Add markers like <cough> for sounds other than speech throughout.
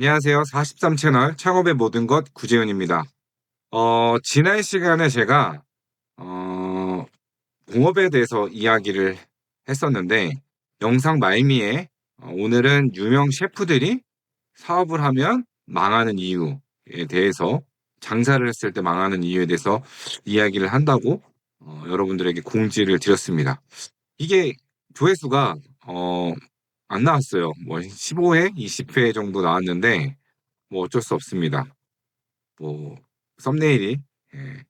안녕하세요. 43 채널 창업의 모든 것 구재훈입니다. 어, 지난 시간에 제가 어, 공업에 대해서 이야기를 했었는데 영상 말미에 어, 오늘은 유명 셰프들이 사업을 하면 망하는 이유에 대해서 장사를 했을 때 망하는 이유에 대해서 이야기를 한다고 어, 여러분들에게 공지를 드렸습니다. 이게 조회수가 어, 안 나왔어요. 뭐 15회, 20회 정도 나왔는데 뭐 어쩔 수 없습니다. 뭐 썸네일이 예,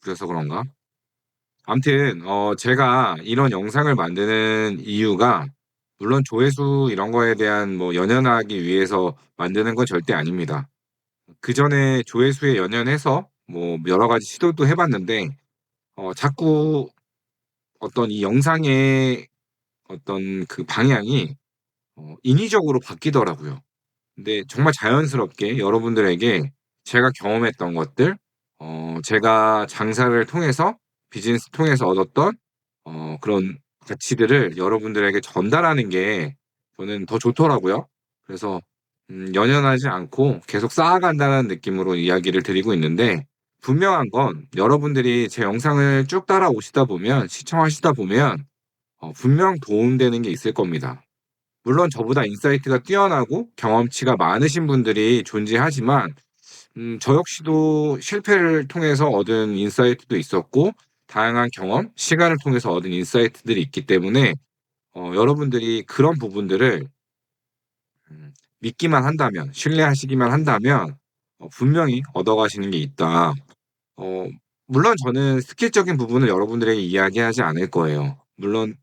그래서 그런가? 아무튼 어, 제가 이런 영상을 만드는 이유가 물론 조회수 이런 거에 대한 뭐 연연하기 위해서 만드는 건 절대 아닙니다. 그 전에 조회수에 연연해서 뭐 여러 가지 시도도 해봤는데 어, 자꾸 어떤 이 영상의 어떤 그 방향이 어, 인위적으로 바뀌더라고요. 근데 정말 자연스럽게 여러분들에게 제가 경험했던 것들, 어, 제가 장사를 통해서 비즈니스 통해서 얻었던 어, 그런 가치들을 여러분들에게 전달하는 게 저는 더 좋더라고요. 그래서 음, 연연하지 않고 계속 쌓아간다는 느낌으로 이야기를 드리고 있는데 분명한 건 여러분들이 제 영상을 쭉 따라오시다 보면 시청하시다 보면 어, 분명 도움되는 게 있을 겁니다. 물론 저보다 인사이트가 뛰어나고 경험치가 많으신 분들이 존재하지만 음, 저 역시도 실패를 통해서 얻은 인사이트도 있었고 다양한 경험, 시간을 통해서 얻은 인사이트들이 있기 때문에 어, 여러분들이 그런 부분들을 음, 믿기만 한다면, 신뢰하시기만 한다면 어, 분명히 얻어가시는 게 있다. 어, 물론 저는 스킬적인 부분을 여러분들에게 이야기하지 않을 거예요. 물론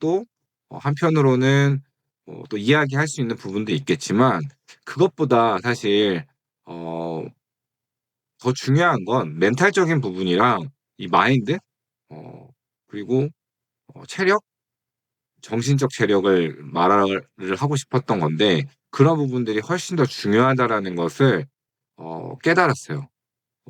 또 어, 한편으로는 어, 또 이야기할 수 있는 부분도 있겠지만 그것보다 사실 어, 더 중요한 건 멘탈적인 부분이랑 이 마인드 어, 그리고 어, 체력, 정신적 체력을 말을 하고 싶었던 건데 그런 부분들이 훨씬 더 중요하다라는 것을 어, 깨달았어요.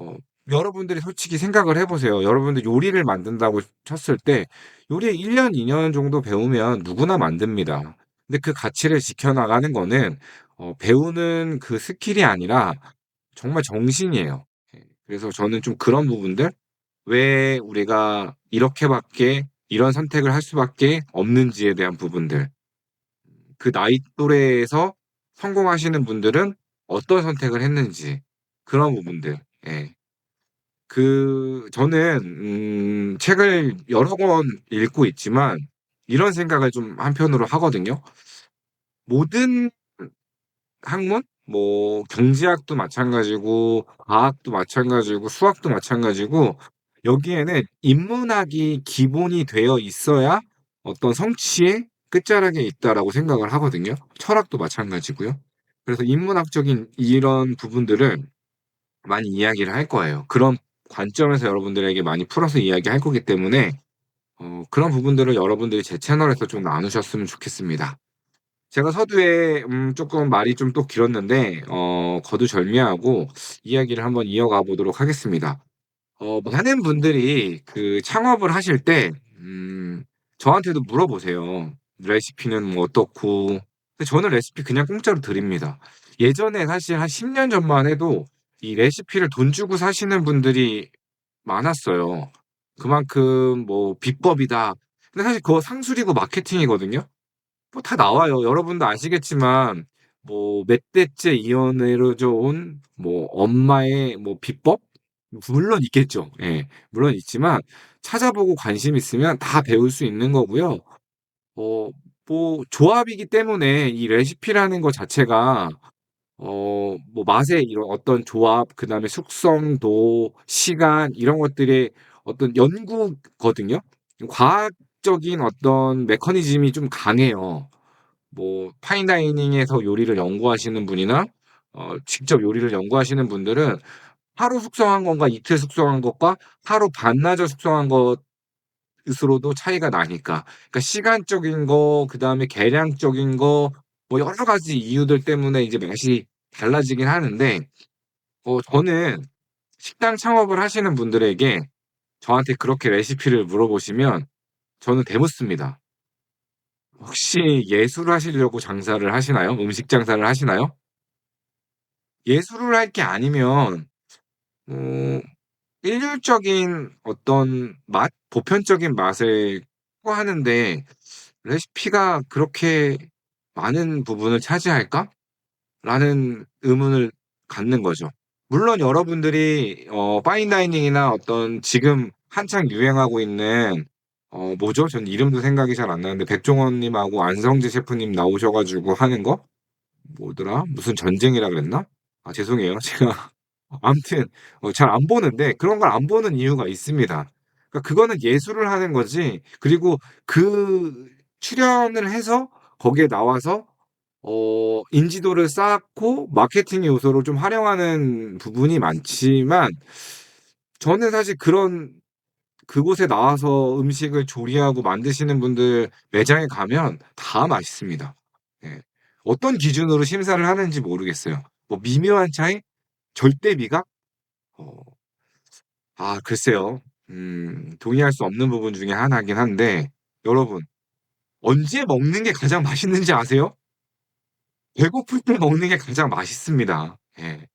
어, 여러분들이 솔직히 생각을 해보세요. 여러분들 요리를 만든다고 쳤을 때 요리 1년, 2년 정도 배우면 누구나 만듭니다. 근데 그 가치를 지켜나가는 거는 어, 배우는 그 스킬이 아니라 정말 정신이에요. 예, 그래서 저는 좀 그런 부분들 왜 우리가 이렇게 밖에 이런 선택을 할 수밖에 없는지에 대한 부분들 그 나이 또래에서 성공하시는 분들은 어떤 선택을 했는지 그런 부분들 예. 그 저는 음 책을 여러 권 읽고 있지만 이런 생각을 좀 한편으로 하거든요. 모든 학문 뭐 경제학도 마찬가지고 과학도 마찬가지고 수학도 마찬가지고 여기에는 인문학이 기본이 되어 있어야 어떤 성취의 끝자락에 있다라고 생각을 하거든요. 철학도 마찬가지고요. 그래서 인문학적인 이런 부분들을 많이 이야기를 할 거예요. 그런 관점에서 여러분들에게 많이 풀어서 이야기할 거기 때문에 어, 그런 부분들을 여러분들이 제 채널에서 좀 나누셨으면 좋겠습니다. 제가 서두에 음, 조금 말이 좀 또 길었는데 어, 거두절미하고 이야기를 한번 이어가 보도록 하겠습니다. 어, 많은 분들이 그 창업을 하실 때 음, 저한테도 물어보세요. 레시피는 뭐 어떻고. 근데 저는 레시피 그냥 공짜로 드립니다. 예전에 사실 한 10 년 전만 해도 이 레시피를 돈 주고 사시는 분들이 많았어요. 그만큼 뭐 비법이다. 근데 사실 그거 상술이고 마케팅이거든요. 뭐 다 나와요. 여러분도 아시겠지만 뭐 몇 대째 이어내려져 온 뭐 엄마의 뭐 비법? 물론 있겠죠. 예. 물론 있지만 찾아보고 관심 있으면 다 배울 수 있는 거고요. 어 뭐 조합이기 때문에 이 레시피라는 거 자체가 어 뭐 맛의 이런 어떤 조합 그다음에 숙성도, 시간 이런 것들의 어떤 연구거든요. 과학적인 어떤 메커니즘이 좀 강해요. 뭐 파인 다이닝에서 요리를 연구하시는 분이나 어 직접 요리를 연구하시는 분들은 하루 숙성한 것과 이틀 숙성한 것과 하루 반나절 숙성한 것으로도 차이가 나니까. 그러니까 시간적인 거 그다음에 계량적인 거 뭐 여러 가지 이유들 때문에 이제 맛이 달라지긴 하는데 어 저는 식당 창업을 하시는 분들에게 저한테 그렇게 레시피를 물어보시면 저는 대묻습니다. 혹시 예술 하시려고 장사를 하시나요? 음식 장사를 하시나요? 예술을 할 게 아니면 어 일률적인 어떤 맛, 보편적인 맛을 추구하는데 '레시피가 그렇게 많은 부분을 차지할까?'라는 의문을 갖는 거죠. 물론 여러분들이 어 파인 다이닝이나 어떤 지금 한창 유행하고 있는 어 뭐죠? 전 이름도 생각이 잘 안 나는데 백종원 님하고 안성재 셰프님 나오셔 가지고 하는 거 뭐더라? 무슨 전쟁이라 그랬나? 아 죄송해요. <laughs> 제가 아무튼 어 잘 안 보는데 그런 걸 안 보는 이유가 있습니다. 그러니까 그거는 예술을 하는 거지 그리고 그 출연을 해서 거기에 나와서 어 인지도를 쌓고 마케팅 요소로 좀 활용하는 부분이 많지만 저는 사실 그런 그곳에 나와서 음식을 조리하고 만드시는 분들 매장에 가면 다 맛있습니다. 예. 어떤 기준으로 심사를 하는지 모르겠어요. 뭐 미묘한 차이? 절대 미각? 어 아 글쎄요. 음 동의할 수 없는 부분 중에 하나긴 한데 여러분 언제 먹는 게 가장 맛있는지 아세요? 배고플 때 먹는 게 가장 맛있습니다. 예.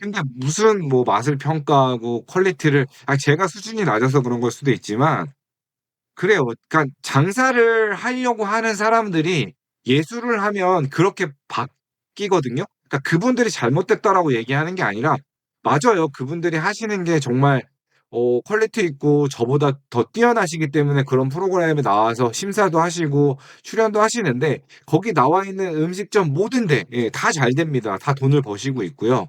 근데 무슨 뭐 맛을 평가하고 퀄리티를 아 제가 수준이 낮아서 그런 걸 수도 있지만 그래요. 그러니까 장사를 하려고 하는 사람들이 예술을 하면 그렇게 바뀌거든요. 그러니까 그분들이 잘못됐다라고 얘기하는 게 아니라 맞아요. 그분들이 하시는 게 정말 어 퀄리티 있고 저보다 더 뛰어나시기 때문에 그런 프로그램에 나와서 심사도 하시고 출연도 하시는데 거기 나와 있는 음식점 모든 데 예 다 잘 됩니다. 다 돈을 버시고 있고요.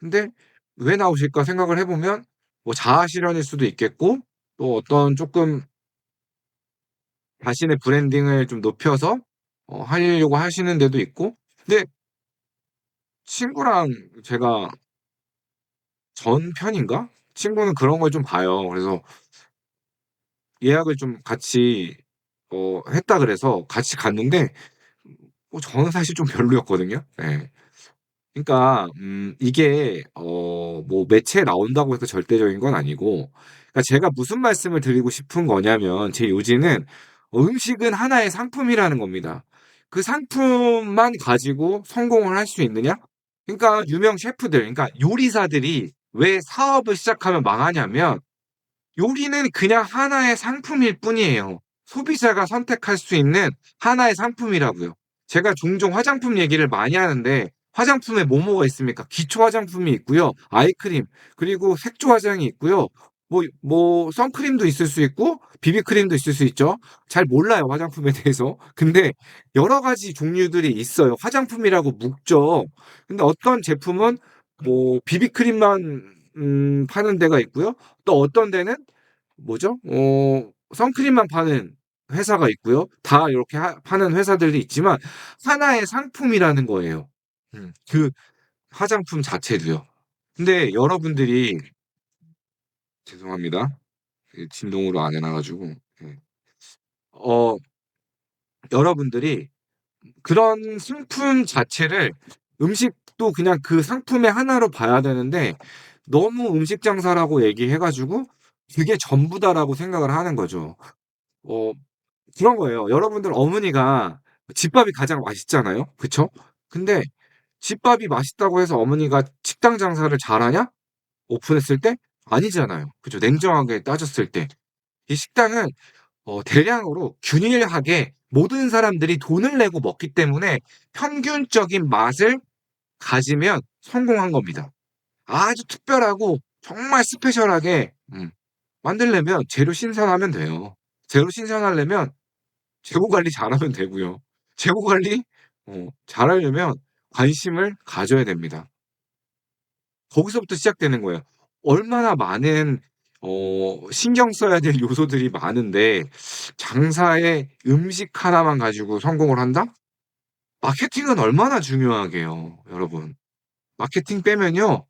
근데 '왜 나오실까?' 생각을 해 보면 뭐 자아 실현일 수도 있겠고 또 어떤 쪼끔 자신의 브랜딩을 좀 높여서 어 하려고 하시는 데도 있고 근데 친구랑 제가 전 편인가? 친구는 그런 걸 좀 봐요. 그래서 예약을 좀 같이 어 했다 그래서 같이 갔는데 뭐 저는 사실 좀 별로였거든요. 예. 그러니까 음 이게 어 뭐 매체에 나온다고 해서 절대적인 건 아니고 그러니까 제가 무슨 말씀을 드리고 싶은 거냐면 제 요지는 음식은 하나의 상품이라는 겁니다. 그 상품만 가지고 성공을 할 수 있느냐? 그러니까 유명 셰프들 그러니까 요리사들이 왜 사업을 시작하면 망하냐면 요리는 그냥 하나의 상품일 뿐이에요. 소비자가 선택할 수 있는 하나의 상품이라고요. 제가 종종 화장품 얘기를 많이 하는데 화장품에 뭐 뭐가 있습니까? 기초 화장품이 있고요. 아이크림 그리고 색조 화장이 있고요. 뭐 뭐 선크림도 있을 수 있고 비비크림도 있을 수 있죠. 잘 몰라요, 화장품에 대해서. 근데 여러 가지 종류들이 있어요. 화장품이라고 묶죠. 근데 어떤 제품은 뭐 비비크림만 음 파는 데가 있고요. 또 어떤 데는 뭐죠? 어 선크림만 파는 회사가 있고요. 다 이렇게 하 파는 회사들이 있지만 하나의 상품이라는 거예요. 음 그 화장품 자체도요. 근데 여러분들이 죄송합니다. 이 진동으로 안 해 놔 가지고 예. 어 여러분들이 그런 상품 자체를 음식 도 그냥 그 상품의 하나로 봐야 되는데 너무 음식 장사라고 얘기해 가지고 '그게 전부다.'라고 생각을 하는 거죠. 어 그런 거예요. 여러분들 어머니가 집밥이 가장 맛있잖아요. 그쵸? 근데 집밥이 맛있다고 해서 어머니가 식당 장사를 잘하냐? 오픈했을 때? 아니잖아요. 그죠? 냉정하게 따졌을 때. 이 식당은 어 대량으로 균일하게 모든 사람들이 돈을 내고 먹기 때문에 평균적인 맛을 가지면 성공한 겁니다. 아주 특별하고 정말 스페셜하게 음 만들려면 재료 신선하면 돼요. 재료 신선하려면 재고 관리 잘하면 되고요. 재고 관리 어 잘하려면 관심을 가져야 됩니다. 거기서부터 시작되는 거예요. 얼마나 많은 어 신경 써야 될 요소들이 많은데 장사에 음식 하나만 가지고 성공을 한다? 마케팅은 얼마나 중요하게요, 여러분. 마케팅 빼면요.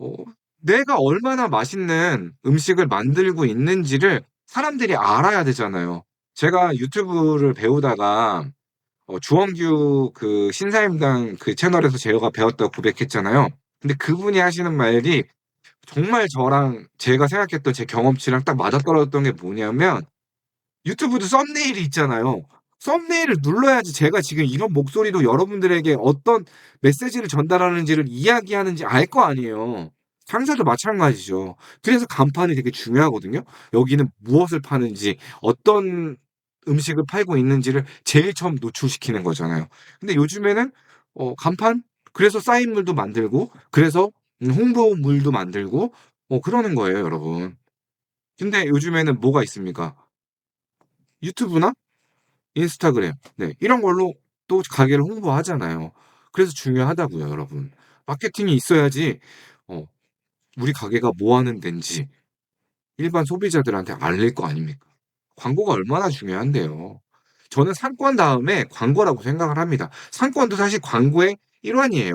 어 내가 얼마나 맛있는 음식을 만들고 있는지를 사람들이 알아야 되잖아요. 제가 유튜브를 배우다가 어 주원규 그 신사임당 그 채널에서 제가 배웠다고 고백했잖아요. 근데 그분이 하시는 말이 정말 저랑 제가 생각했던 제 경험치랑 딱 맞아떨어졌던 게 뭐냐면 유튜브도 썸네일이 있잖아요. 썸네일을 눌러야지 제가 지금 이런 목소리로 여러분들에게 어떤 메시지를 전달하는지를 이야기하는지 알 거 아니에요. 장사도 마찬가지죠. 그래서 간판이 되게 중요하거든요. 여기는 무엇을 파는지 어떤 음식을 팔고 있는지를 제일 처음 노출시키는 거잖아요. 근데 요즘에는 어 간판 그래서 사인물도 만들고 그래서 음 홍보물도 만들고 뭐 그러는 거예요 여러분. 근데 요즘에는 뭐가 있습니까? 유튜브나 인스타그램 네 이런 걸로 또 가게를 홍보하잖아요. 그래서 중요하다고요 여러분. 마케팅이 있어야지 어 우리 가게가 뭐 하는 덴지 일반 소비자들한테 알릴 거 아닙니까? 광고가 얼마나 중요한데요. 저는 상권 다음에 광고라고 생각을 합니다. 상권도 사실 광고의 일환이에요.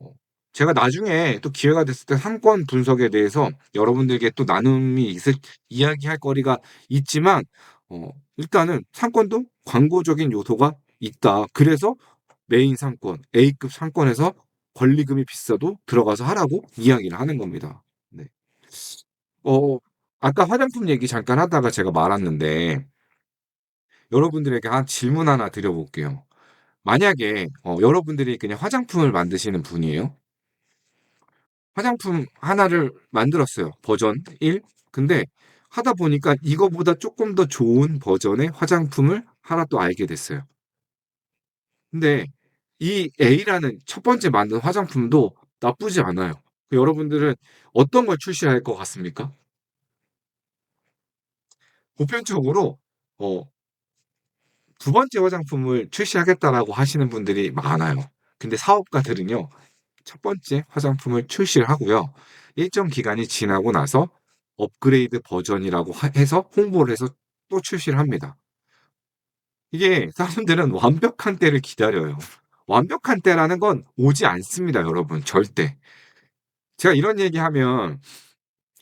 어 제가 나중에 또 기회가 됐을 때 상권 분석에 대해서 여러분들께 또 나눔이 있을 이야기할 거리가 있지만 어 일단은 상권도 광고적인 요소가 있다. 그래서 메인 상권, A급 상권에서 권리금이 비싸도 들어가서 하라고 이야기를 하는 겁니다. 네. 어 아까 화장품 얘기 잠깐 하다가 제가 말았는데 여러분들에게 한 질문 하나 드려 볼게요. 만약에 어 여러분들이 그냥 화장품을 만드시는 분이에요. 화장품 하나를 만들었어요. 버전 1. 근데 하다 보니까 이거보다 쪼끔 더 좋은 버전의 화장품을 하나 또 알게 됐어요. 근데 이 A라는 첫 번째 만든 화장품도 나쁘지 않아요. 여러분들은 어떤 걸 출시할 것 같습니까? 보편적으로 어 '2 번째 화장품을 출시하겠다.'라고 하시는 분들이 많아요. 근데 사업가들은요. 첫 번째 화장품을 출시를 하고요. 일정 기간이 지나고 나서 업그레이드 버전이라고 하 해서 홍보를 해서 또 출시를 합니다. 이게 사람들은 완벽한 때를 기다려요. 완벽한 때라는 건 오지 않습니다 여러분 절대. 제가 이런 얘기하면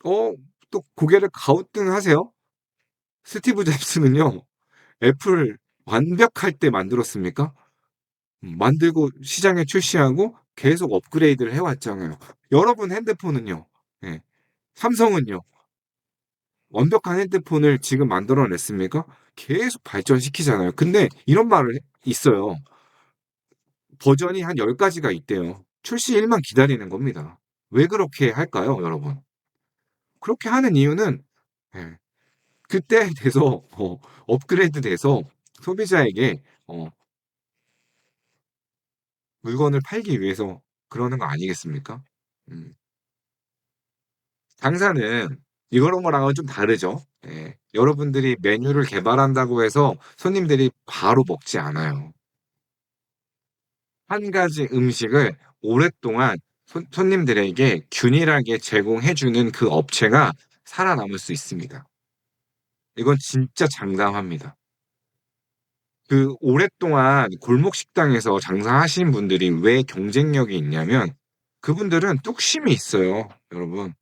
어 또 고개를 갸우뚱하세요. 스티브 잡스는요. 애플을 완벽할 때 만들었습니까? 음 만들고 시장에 출시하고 계속 업그레이드를 해 왔잖아요. 여러분 핸드폰은요. 예. 삼성은요. 완벽한 핸드폰을 지금 만들어 냈습니까? 계속 발전시키잖아요. 근데 이런 말을 있어요. 버전이 한 10 가지가 있대요. 출시일만 기다리는 겁니다. 왜 그렇게 할까요 여러분? 그렇게 하는 이유는 예 그때 돼서 어 업그레이드 돼서 소비자에게 어 물건을 팔기 위해서 그러는 거 아니겠습니까? 음. 장사는 이런 거랑은 좀 다르죠. 예. 여러분들이 메뉴를 개발한다고 해서 손님들이 바로 먹지 않아요. 1 가지 음식을 오랫동안 손 손님들에게 균일하게 제공해 주는 그 업체가 살아남을 수 있습니다. 이건 진짜 장담합니다. 그 오랫동안 골목 식당에서 장사하신 분들이 왜 경쟁력이 있냐면 그분들은 뚝심이 있어요 여러분.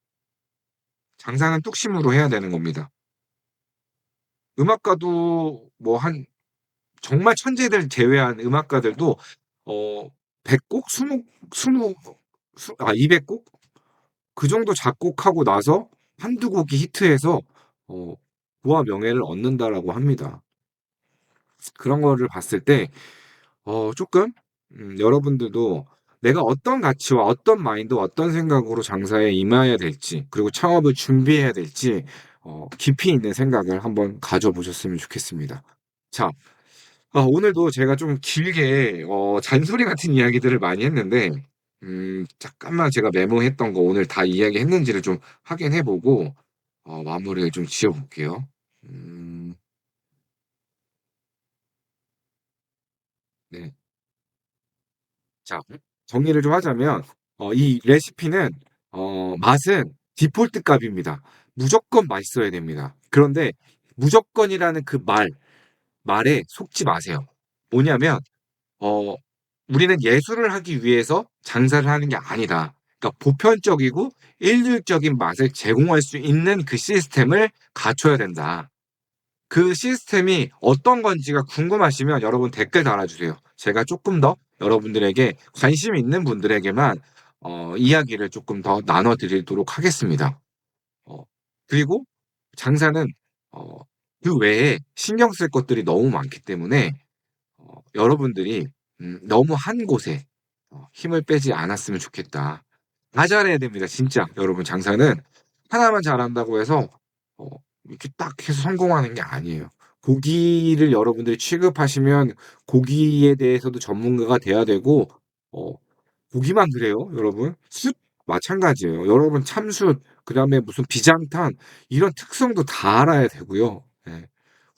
장사는 뚝심으로 해야 되는 겁니다. 음악가도 뭐 한 정말 천재들 제외한 음악가들도 어 100곡 20 20수아200 곡? 그 정도 작곡하고 나서 1-2 곡이 히트해서 어 '부와 명예를 얻는다.'라고 합니다. 그런 거를 봤을 때어 쪼끔 음 여러분들도 내가 어떤 가치와 어떤 마인드와 어떤 생각으로 장사에 임해야 될지 그리고 창업을 준비해야 될지 어 깊이 있는 생각을 한번 가져 보셨으면 좋겠습니다. 자 아 오늘도 제가 좀 길게 어 잔소리 같은 이야기들을 많이 했는데 음 잠깐만 제가 메모했던 거 오늘 다 이야기 했는지를 좀 확인해 보고 어 마무리를 좀 지어 볼게요. 음. 네. 자 정리를 좀 하자면 어 이 레시피는 어 맛은 디폴트 값입니다. 무조건 맛있어야 됩니다. 그런데 무조건이라는 그 말 말에 속지 마세요. 뭐냐면 어 우리는 예술을 하기 위해서 장사를 하는 게 아니다. 그러니까 보편적이고 일률적인 맛을 제공할 수 있는 그 시스템을 갖춰야 된다. 그 시스템이 어떤 건지가 궁금하시면 여러분 댓글 달아 주세요. 제가 쪼끔 더 여러분들에게 관심 있는 분들에게만 어 이야기를 쪼끔 더 나눠 드리도록 하겠습니다. 어 그리고 장사는 어 그 외에 신경 쓸 것들이 너무 많기 때문에 어 여러분들이 음 너무 한 곳에 어 힘을 빼지 않았으면 좋겠다. 다 잘해야 됩니다 진짜 여러분 장사는. 하나만 잘한다고 해서 어 이렇게 딱 해서 성공하는 게 아니에요. 고기를 여러분들이 취급하시면 고기에 대해서도 전문가가 돼야 되고 어 고기만 그래요 여러분. 숯 마찬가지예요. 여러분 참숯 그다음에 무슨 비장탄 이런 특성도 다 알아야 되고요. 예.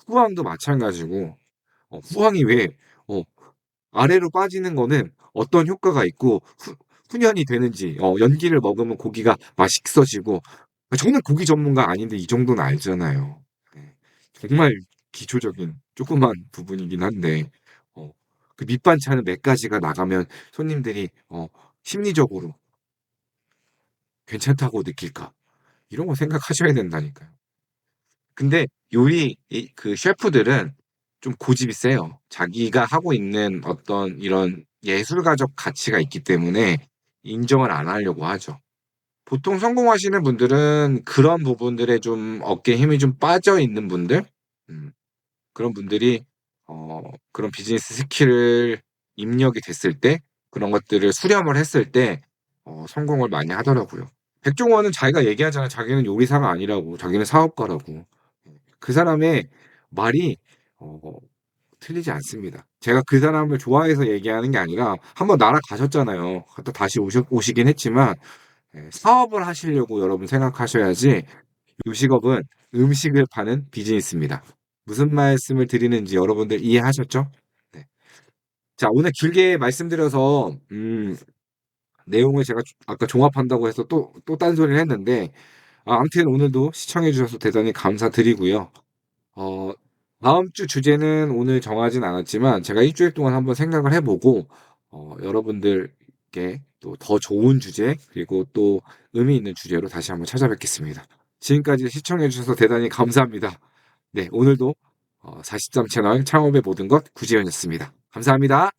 후황도 마찬가지고 어 후황이 왜 어 아래로 빠지는 거는 어떤 효과가 있고 후 훈연이 되는지 어 연기를 먹으면 고기가 맛있어지고 아 저는 고기 전문가 아닌데 이 정도는 알잖아요. 예. 정말 기초적인 조그만 부분이긴 한데 어 그 밑반찬은 몇 가지가 나가면 손님들이 어 심리적으로 '괜찮다고 느낄까?' 이런 거 생각하셔야 된다니까요. 근데 요리 이 그 셰프들은 좀 고집이 세요. 자기가 하고 있는 어떤 이런 예술가적 가치가 있기 때문에 인정을 안 하려고 하죠. 보통 성공하시는 분들은 그런 부분들에 좀 어깨에 힘이 좀 빠져 있는 분들 음 그런 분들이 어 그런 비즈니스 스킬을 입력이 됐을 때 그런 것들을 수렴을 했을 때 어 성공을 많이 하더라고요. 백종원은 자기가 얘기하잖아요. 자기는 요리사가 아니라고. 자기는 사업가라고. 예. 그 사람의 말이 어 틀리지 않습니다. 제가 그 사람을 좋아해서 얘기하는 게 아니라 한번 나라 가셨잖아요. 갔다 다시 오셨 오시긴 했지만 예 사업을 하시려고 여러분 생각하셔야지 요식업은 음식을 파는 비즈니스입니다. 무슨 말씀을 드리는지 여러분들 이해하셨죠? 네. 자 오늘 길게 말씀드려서 음 내용을 제가 조 아까 종합한다고 해서 또 또 딴소리를 했는데 아 아무튼 오늘도 시청해 주셔서 대단히 감사드리고요. 어 다음 주 주제는 오늘 정하진 않았지만 제가 일 주일 동안 한번 생각을 해 보고 어 여러분들께 또 더 좋은 주제 그리고 또 의미 있는 주제로 다시 한번 찾아뵙겠습니다. 지금까지 시청해 주셔서 대단히 감사합니다. 네 오늘도 어43 채널 창업의 모든 것 구지연이었습니다. 감사합니다.